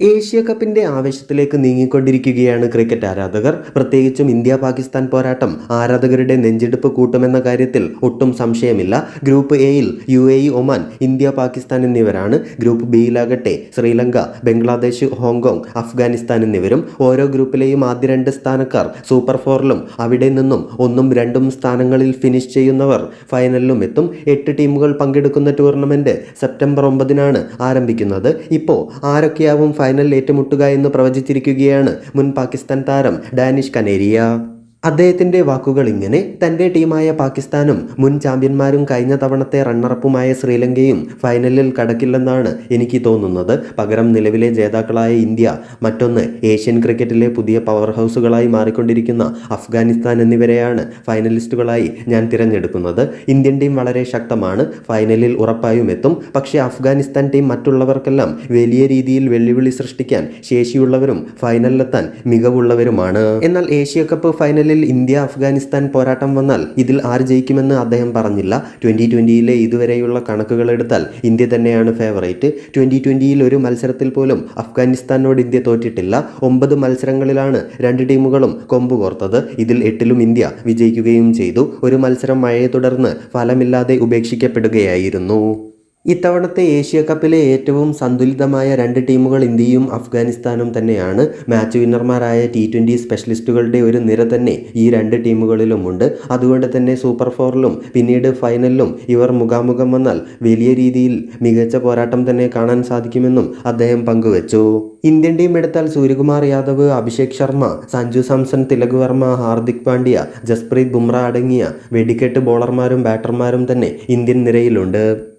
Asia കപ്പിന്റെ ആവേശത്തിലേക്ക് നീങ്ങിക്കൊണ്ടിരിക്കുകയാണ് cricket ആരാധകർ. പ്രത്യേകിച്ചും ഇന്ത്യ പാകിസ്ഥാൻ പോരാട്ടം ആരാധകരുടെ നെഞ്ചെടുപ്പ് കൂട്ടുമെന്ന കാര്യത്തിൽ ഒട്ടും സംശയമില്ല. ഗ്രൂപ്പ് എയിൽ U A E Oman India Pakistan എന്നിവരാണ്. ഗ്രൂപ്പ് ബിയിലാകട്ടെ ശ്രീലങ്ക ബംഗ്ലാദേശ് ഹോങ്കോങ് അഫ്ഗാനിസ്ഥാൻ എന്നിവരും ഓരോ ഗ്രൂപ്പിലെയും ആദ്യ രണ്ട് സ്ഥാനക്കാർ. സൂപ്പർ ഫോറിലും അവിടെ നിന്നും ഒന്നും രണ്ടും സ്ഥാനങ്ങളിൽ ഫിനിഷ് ചെയ്യുന്നവർ ഫൈനലിലും എത്തും. എട്ട് ടീമുകൾ പങ്കെടുക്കുന്ന ടൂർണമെന്റ് സെപ്റ്റംബർ ഒമ്പതിനാണ് ആരംഭിക്കുന്നത്. ഇപ്പോൾ ആരൊക്കെയാവും ഫൈനലിൽ ഏറ്റുമുട്ടുക എന്ന് പ്രവചിച്ചിരിക്കുകയാണ് മുൻ പാകിസ്ഥാൻ താരം ഡാനിഷ് കനേരിയ. അദ്ദേഹത്തിന്റെ വാക്കുകൾ ഇങ്ങനെ തന്റെ ടീമായ പാകിസ്ഥാനും മുൻ ചാമ്പ്യന്മാരും കഴിഞ്ഞ തവണത്തെ റണ്ണറപ്പുമായ ശ്രീലങ്കയും ഫൈനലിൽ കടക്കില്ലെന്നാണ് എനിക്ക് തോന്നുന്നത്. പകരം നിലവിലെ ജേതാക്കളായ ഇന്ത്യ മറ്റൊന്ന് ഏഷ്യൻ ക്രിക്കറ്റിലെ പുതിയ പവർ ഹൗസുകളായി മാറിക്കൊണ്ടിരിക്കുന്ന അഫ്ഗാനിസ്ഥാൻ എന്നിവരെയാണ് ഫൈനലിസ്റ്റുകളായി ഞാൻ തിരഞ്ഞെടുക്കുന്നത്. ഇന്ത്യൻ ടീം വളരെ ശക്തമാണ് ഫൈനലിൽ ഉറപ്പായും എത്തും. പക്ഷേ അഫ്ഗാനിസ്ഥാൻ ടീം മറ്റുള്ളവർക്കെല്ലാം വലിയ രീതിയിൽ വെല്ലുവിളി സൃഷ്ടിക്കാൻ ശേഷിയുള്ളവരും ഫൈനലിലെത്താൻ മികവുള്ളവരുമാണ്. എന്നാൽ ഏഷ്യ കപ്പ് ഫൈനലിൽ ഇന്ത്യ അഫ്ഗാനിസ്ഥാൻ പോരാട്ടം വന്നാൽ ഇതിൽ ആര് ജയിക്കുമെന്ന് അദ്ദേഹം പറഞ്ഞില്ല. ട്വന്റി ട്വന്റിയിലെ ഇതുവരെയുള്ള കണക്കുകൾ എടുത്താൽ ഇന്ത്യ തന്നെയാണ് ഫേവറേറ്റ്. ട്വന്റി ട്വന്റിയിൽ ഒരു മത്സരത്തിൽ പോലും അഫ്ഗാനിസ്ഥാനോട് ഇന്ത്യ തോറ്റിട്ടില്ല. ഒമ്പത് മത്സരങ്ങളിലാണ് രണ്ട് ടീമുകളും കൊമ്പ് കോർത്തത്. ഇതിൽ എട്ടിലും ഇന്ത്യ വിജയിക്കുകയും ചെയ്തു. ഒരു മത്സരം മഴയെ തുടർന്ന് ഫലമില്ലാതെ ഉപേക്ഷിക്കപ്പെടുകയായിരുന്നു. ഇത്തവണത്തെ ഏഷ്യ കപ്പിലെ ഏറ്റവും സന്തുലിതമായ രണ്ട് ടീമുകൾ ഇന്ത്യയും അഫ്ഗാനിസ്ഥാനും തന്നെയാണ്. മാച്ച് വിന്നർമാരായ ടി ട്വന്റി സ്പെഷ്യലിസ്റ്റുകളുടെ ഒരു നിര തന്നെ ഈ രണ്ട് ടീമുകളിലുമുണ്ട്. അതുകൊണ്ട് തന്നെ സൂപ്പർ ഫോറിലും പിന്നീട് ഫൈനലിലും ഇവർ മുഖാമുഖം വന്നാൽ വലിയ രീതിയിൽ മികച്ച പോരാട്ടം തന്നെ കാണാൻ സാധിക്കുമെന്നും അദ്ദേഹം പങ്കുവച്ചു. ഇന്ത്യൻ ടീം എടുത്താൽ സൂര്യകുമാർ യാദവ് അഭിഷേക് ശർമ്മ സഞ്ജു സാംസൺ തിലക് വർമ്മ ഹാർദിക് പാണ്ഡ്യ ജസ്പ്രീത് ബുംറ അടങ്ങിയ വെടിക്കെട്ട് ബോളർമാരും ബാറ്റർമാരും തന്നെ ഇന്ത്യൻ നിരയിലുണ്ട്.